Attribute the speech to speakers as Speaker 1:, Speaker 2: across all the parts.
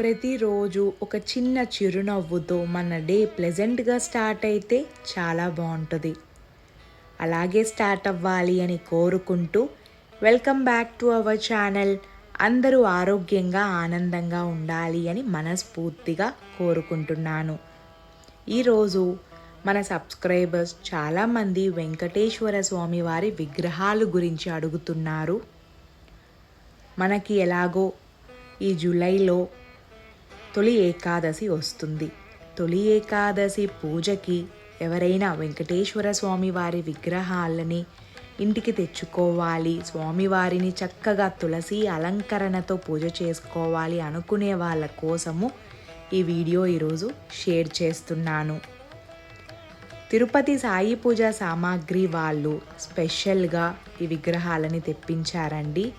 Speaker 1: ప్రతిరోజు ఒక చిన్న చిరునవ్వుతో మన డే ప్లెజెంట్గా స్టార్ట్ అయితే చాలా బాగుంటుంది. అలాగే స్టార్ట్ అవ్వాలి అని కోరుకుంటూ welcome back to our channel అందరూ ఆరోగ్యంగా ఆనందంగా ఉండాలి అని మనస్ఫూర్తిగా కోరుకుంటున్నాను. ఈరోజు మన సబ్స్క్రైబర్స్ చాలామంది వెంకటేశ్వర స్వామి వారి విగ్రహాలు గురించి అడుగుతున్నారు. మనకి ఎలాగో ఈ జూలైలో తొలి ఏకాదశి వస్తుంది. తొలి ఏకాదశి పూజకి ఎవరైనా వెంకటేశ్వర స్వామి వారి విగ్రహాలని ఇంటికి తెచ్చుకోవాలి. స్వామివారిని చక్కగా తులసి అలంకరణతో పూజ చేసుకోవాలి అనుకునే వాళ్ళ కోసము ఈ వీడియో ఈరోజు షేర్ చేస్తున్నాను. తిరుపతి సాయి పూజ సామాగ్రి వాళ్ళు స్పెషల్గా ఈ విగ్రహాలని తెప్పించారండి.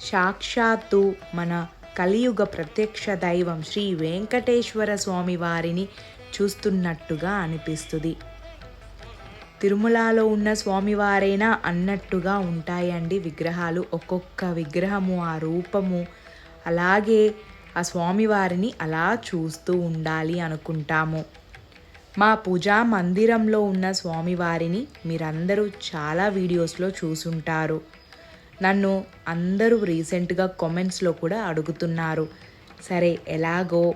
Speaker 1: సాక్షాత్తు మన కలియుగ ప్రత్యక్ష దైవం శ్రీ వెంకటేశ్వర స్వామి వారిని చూస్తున్నట్టుగా అనిపిస్తుంది. తిరుమలలో ఉన్న స్వామివారైనా అన్నట్టుగా ఉంటాయండి విగ్రహాలు. ఒక్కొక్క విగ్రహము ఆ రూపము అలాగే ఆ స్వామివారిని అలా చూస్తూ ఉండాలి అనుకుంటాము. మా పూజా మందిరంలో ఉన్న స్వామివారిని మీరందరూ చాలా వీడియోస్లో చూసుంటారు. నన్ను అందరూ రీసెంట్గా కామెంట్స్లో కూడా అడుగుతున్నారు. సరే ఎలాగో?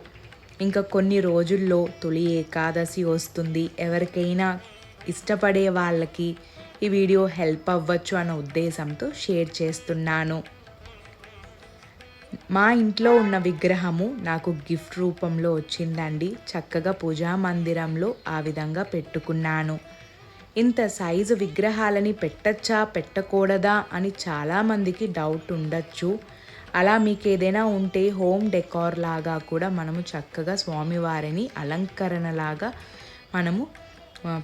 Speaker 1: ఇంకా కొన్ని రోజుల్లో తొలి ఏకాదశి వస్తుంది. ఎవరికైనా ఇష్టపడే వాళ్ళకి ఈ వీడియో హెల్ప్ అవ్వచ్చు అన్న ఉద్దేశంతో షేర్ చేస్తున్నాను. మా ఇంట్లో ఉన్న విగ్రహము నాకు గిఫ్ట్ రూపంలో వచ్చిందండి. చక్కగా పూజా మందిరంలో ఆ విధంగా పెట్టుకున్నాను. ఇంత సైజు విగ్రహాలని పెట్టచ్చా పెట్టకూడదా అని చాలామందికి డౌట్ ఉండొచ్చు. అలా మీకు ఏదైనా ఉంటే హోమ్ డెకార్ లాగా కూడా మనము చక్కగా స్వామివారిని అలంకరణలాగా మనము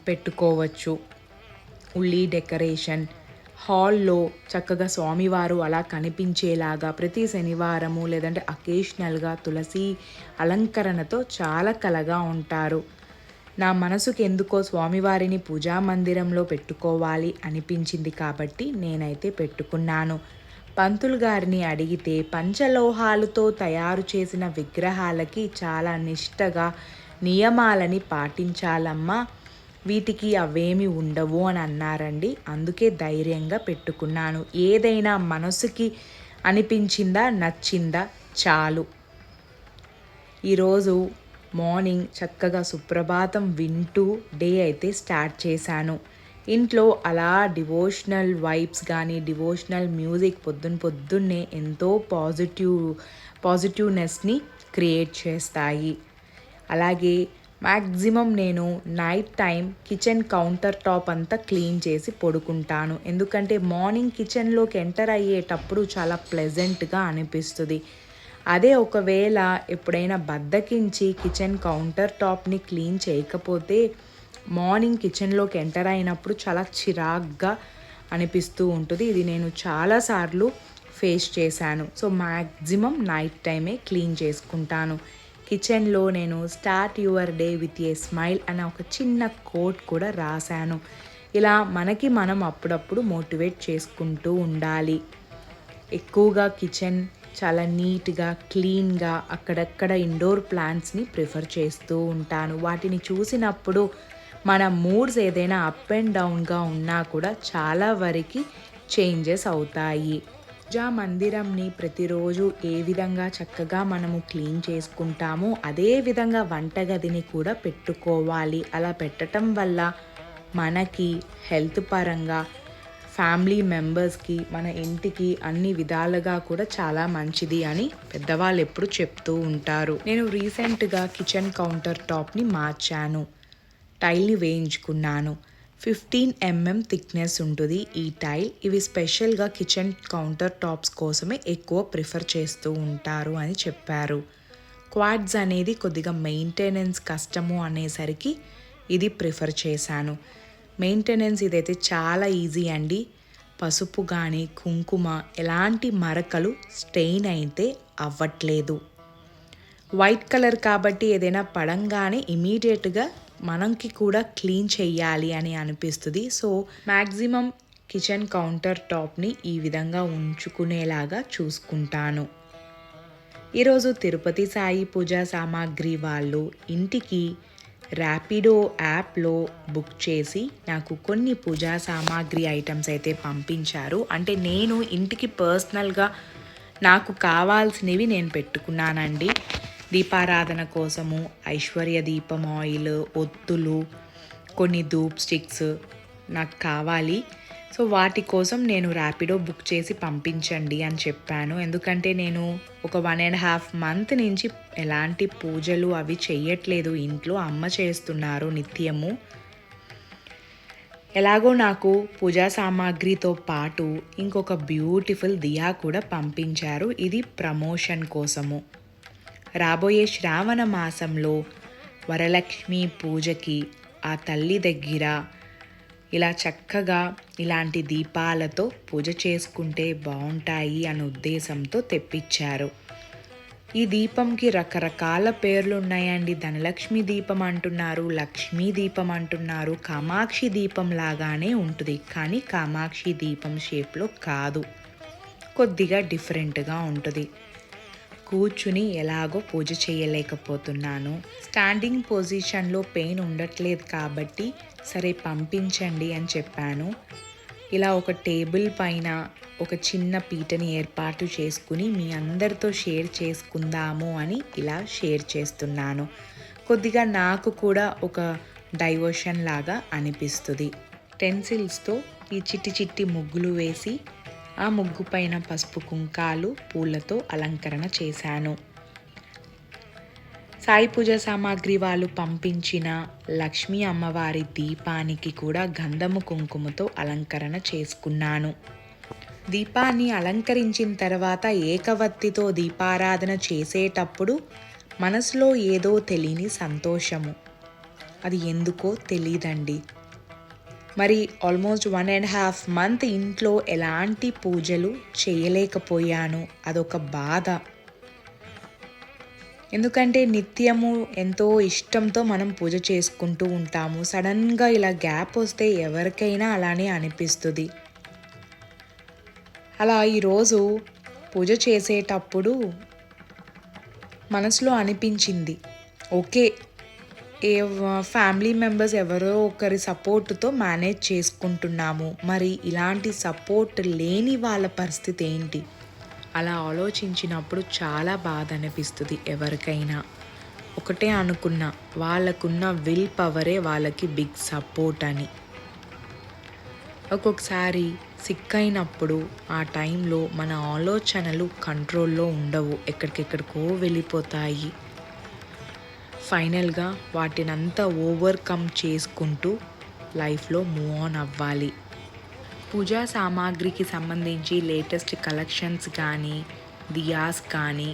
Speaker 1: పెట్టుకోవచ్చు. ఉల్లి డెకరేషన్ హాల్లో చక్కగా స్వామివారు అలా కనిపించేలాగా ప్రతి శనివారము లేదంటే అకేషనల్గా తులసి అలంకరణతో చాలా కలగా ఉంటారు. నా మనసుకు ఎందుకో స్వామివారిని పూజా మందిరంలో పెట్టుకోవాలి అనిపించింది కాబట్టి నేనైతే పెట్టుకున్నాను. పంతులు గారిని అడిగితే పంచలోహాలతో తయారు చేసిన విగ్రహాలకి చాలా నిష్టగా నియమాలని పాటించాలమ్మా. వీటికి అవేమి ఉండవు అని అన్నారండి. అందుకే ధైర్యంగా పెట్టుకున్నాను. ఏదైనా మనసుకి అనిపించిందా నచ్చిందా చాలు. ఈరోజు మార్నింగ్ చక్కగా సుప్రభాతం వింటూ డే అయితే స్టార్ట్ చేశాను. ఇంట్లో అలా డివోషనల్ వైబ్స్ కానీ డివోషనల్ మ్యూజిక్ పొద్దున్న పొద్దున్నే ఎంతో పాజిటివ్ పాజిటివ్నెస్ని క్రియేట్ చేస్తాయి. అలాగే మ్యాక్సిమం నేను night time kitchen counter top అంతా క్లీన్ చేసి పడుకుంటాను. ఎందుకంటే మార్నింగ్ కిచెన్లోకి ఎంటర్ అయ్యేటప్పుడు చాలా ప్లెజెంట్గా అనిపిస్తుంది. అదే ఒకవేళ ఎప్పుడైనా బద్దకించి కిచెన్ కౌంటర్ టాప్ని క్లీన్ చేయకపోతే మార్నింగ్ కిచెన్లోకి ఎంటర్ అయినప్పుడు చాలా చిరాగ్గా అనిపిస్తూ ఉంటుంది. ఇది నేను చాలాసార్లు ఫేస్ చేశాను. సో మ్యాక్సిమం నైట్ టైమే క్లీన్ చేసుకుంటాను. కిచెన్లో నేను start your day with a smile అనే ఒక చిన్న కోట్ కూడా రాశాను. ఇలా మనకి మనం అప్పుడప్పుడు మోటివేట్ చేసుకుంటూ ఉండాలి. ఎక్కువగా కిచెన్ చాలా నీట్గా క్లీన్గా అక్కడక్కడ ఇండోర్ ప్లాంట్స్ని ప్రిఫర్ చేస్తూ ఉంటాను. వాటిని చూసినప్పుడు మన మూడ్స్ ఏదైనా అప్ అండ్ డౌన్గా ఉన్నా కూడా చాలా వరకు చేంజెస్ అవుతాయి. పూజా మందిరంని ప్రతిరోజు ఏ విధంగా చక్కగా మనము క్లీన్ చేసుకుంటామో అదే విధంగా వంటగదిని కూడా పెట్టుకోవాలి. అలా పెట్టడం వల్ల మనకి హెల్త్ పరంగా ఫ్యామిలీ మెంబర్స్కి మన ఇంటికి అన్ని విధాలుగా కూడా చాలా మంచిది అని పెద్దవాళ్ళు ఎప్పుడు చెప్తూ ఉంటారు. నేను రీసెంట్గా కిచెన్ కౌంటర్ టాప్ని మార్చాను. టైల్ని వేయించుకున్నాను. ఫిఫ్టీన్ ఎంఎం థిక్నెస్ ఉంటుంది ఈ టైల్. ఇవి స్పెషల్గా కిచెన్ కౌంటర్ టాప్స్ కోసమే ఎక్కువ ప్రిఫర్ చేస్తూ ఉంటారు అని చెప్పారు. క్వాడ్స్ అనేది కొద్దిగా మెయింటెనెన్స్ కష్టము అనేసరికి ఇది ప్రిఫర్ చేశాను. మెయింటెనెన్స్ ఇదైతే చాలా ఈజీ అండి. పసుపు కానీ కుంకుమ ఎలాంటి మరకలు స్టెయిన్ అయితే అవ్వట్లేదు. వైట్ కలర్ కాబట్టి ఏదైనా పడంగానే ఇమీడియట్గా మనకి కూడా క్లీన్ చేయాలి అని అనిపిస్తుంది. సో మ్యాక్సిమం కిచెన్ కౌంటర్ టాప్ని ఈ విధంగా ఉంచుకునేలాగా చూసుకుంటాను. ఈరోజు తిరుపతి సాయి పూజా సామాగ్రి వాళ్ళు ఇంటికి ర్యాపిడో యాప్లో బుక్ చేసి నాకు కొన్ని పూజా సామాగ్రి ఐటమ్స్ అయితే పంపించారు. అంటే నేను ఇంటికి పర్సనల్గా నాకు కావాల్సినవి నేను పెట్టుకున్నానండి. దీపారాధన కోసము ఐశ్వర్య దీపం ఆయిల్ ఒత్తులు కొన్ని ధూప్ స్టిక్స్ నాకు కావాలి. సో వాటి కోసం నేను ర్యాపిడో బుక్ చేసి పంపించండి అని చెప్పాను. ఎందుకంటే నేను ఒక వన్ అండ్ హాఫ్ మంత్ నుంచి ఎలాంటి పూజలు అవి చెయ్యట్లేదు. ఇంట్లో అమ్మ చేస్తున్నారు నిత్యము. ఎలాగో నాకు పూజా సామాగ్రితో పాటు ఇంకొక బ్యూటిఫుల్ దియా కూడా పంపించారు. ఇది ప్రమోషన్ కోసము. రాబోయే శ్రావణ మాసంలో వరలక్ష్మి పూజకి ఆ తల్లి దగ్గర ఇలా చక్కగా ఇలాంటి దీపాలతో పూజ చేసుకుంటే బాగుంటాయి అనే ఉద్దేశంతో తెప్పించారు. ఈ దీపంకి రకరకాల పేర్లు ఉన్నాయండి. ధనలక్ష్మి దీపం అంటున్నారు లక్ష్మీ దీపం అంటున్నారు కామాక్షి దీపం లాగానే ఉంటుంది. కానీ కామాక్షి దీపం షేప్లో కాదు. కొద్దిగా డిఫరెంట్గా ఉంటుంది. కూర్చుని ఎలాగో పూజ చేయలేకపోతున్నాను. స్టాండింగ్ పొజిషన్లో పెయిన్ ఉండట్లేదు కాబట్టి సరే పంపించండి అని చెప్పాను. ఇలా ఒక టేబుల్ పైన ఒక చిన్న పీటని ఏర్పాటు చేసుకుని మీ అందరితో షేర్ చేసుకుందాము అని ఇలా షేర్ చేస్తున్నాను. కొద్దిగా నాకు కూడా ఒక డైవర్షన్ లాగా అనిపిస్తుంది. టెన్సిల్స్తో ఈ చిట్టి చిట్టి ముగ్గులు వేసి ఆ ముగ్గు పైన పసుపు కుంకాలు పూలతో అలంకరణ చేశాను. సాయి పూజ సామాగ్రి వాళ్ళు పంపించిన లక్ష్మీ అమ్మవారి దీపానికి కూడా గంధము కుంకుమతో అలంకరణ చేసుకున్నాను. దీపాన్ని అలంకరించిన తర్వాత ఏకవత్తితో దీపారాధన చేసేటప్పుడు మనసులో ఏదో తెలియని సంతోషము. అది ఎందుకో తెలియదండి మరి almost one and half month ఇంట్లో ఎలాంటి పూజలు చేయలేకపోయాను. అదొక బాధ. ఎందుకంటే నిత్యము ఎంతో ఇష్టంతో మనం పూజ చేసుకుంటూ ఉంటాము. సడన్గా ఇలా గ్యాప్ వస్తే ఎవరికైనా అలానే అనిపిస్తుంది. అలా ఈరోజు పూజ చేసేటప్పుడు మనసులో అనిపించింది. ఓకే ఏ ఫ్యామిలీ మెంబర్స్ ఎవరో ఒకరి సపోర్ట్తో మేనేజ్ చేసుకుంటున్నాము. మరి ఇలాంటి సపోర్ట్ లేని వాళ్ళ పరిస్థితి ఏంటి? అలా ఆలోచించినప్పుడు చాలా బాధ అనిపిస్తుంది ఎవరికైనా. ఒకటే అనుకున్న వాళ్ళకున్న విల్ పవరే వాళ్ళకి బిగ్ సపోర్ట్ అని. ఒక్కొక్కసారి సిక్ అయినప్పుడు ఆ టైంలో మన ఆలోచనలు కంట్రోల్లో ఉండవు. ఎక్కడికెక్కడికో వెళ్ళిపోతాయి. ఫైనల్గా వాటినంతా ఓవర్కమ్ చేసుకుంటూ లైఫ్లో మూవ్ ఆన్ అవ్వాలి. పూజా సామాగ్రికి సంబంధించి లేటెస్ట్ కలెక్షన్స్ కానీ దియాస్ కానీ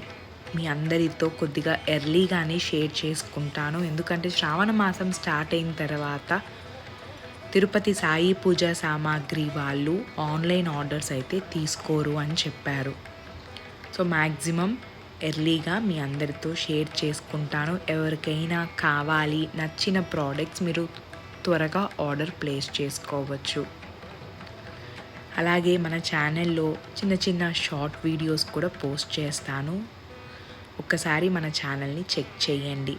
Speaker 1: మీ అందరితో కొద్దిగా ఎర్లీగానే షేర్ చేసుకుంటాను. ఎందుకంటే శ్రావణ మాసం స్టార్ట్ అయిన తర్వాత తిరుపతి సాయి పూజా సామాగ్రి వాళ్ళు ఆన్లైన్ ఆర్డర్స్ అయితే తీసుకోరు అని చెప్పారు. సో మ్యాక్సిమం ఎర్లీగా మీ అందరితో షేర్ చేసుకుంటాను. ఎవరికైనా కావాలి నచ్చిన ప్రోడక్ట్స్ మీరు త్వరగా ఆర్డర్ ప్లేస్ చేసుకోవచ్చు. అలాగే మన ఛానల్లో చిన్న చిన్న షార్ట్ వీడియోస్ కూడా పోస్ట్ చేస్తాను. ఒక్కసారి మన ఛానల్ని చెక్ చేయండి.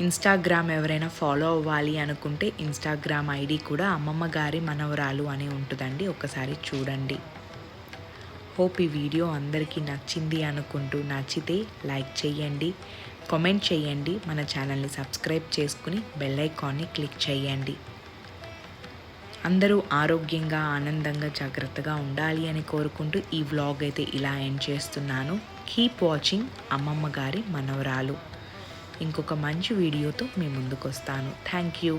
Speaker 1: ఇన్స్టాగ్రామ్ ఎవరైనా ఫాలో అవ్వాలి అనుకుంటే ఇన్స్టాగ్రామ్ ఐడి కూడా అమ్మమ్మ గారి మనవరాలు అని ఉంటుందండి. ఒకసారి చూడండి. హోప్ ఈ వీడియో అందరికీ నచ్చింది అనుకుంటూ నచ్చితే లైక్ చేయండి కామెంట్ చేయండి మన ఛానల్ని సబ్స్క్రైబ్ చేసుకుని బెల్ ఐకాన్ని క్లిక్ చేయండి. అందరూ ఆరోగ్యంగా ఆనందంగా జాగ్రత్తగా ఉండాలి అని కోరుకుంటూ ఈ వ్లాగ్ అయితే ఇలా ఎండ్ చేస్తున్నాను. కీప్ వాచింగ్ అమ్మమ్మ గారి మనవరాలు. ఇంకొక మంచి వీడియోతో మీ ముందుకు వస్తాను థ్యాంక్ యూ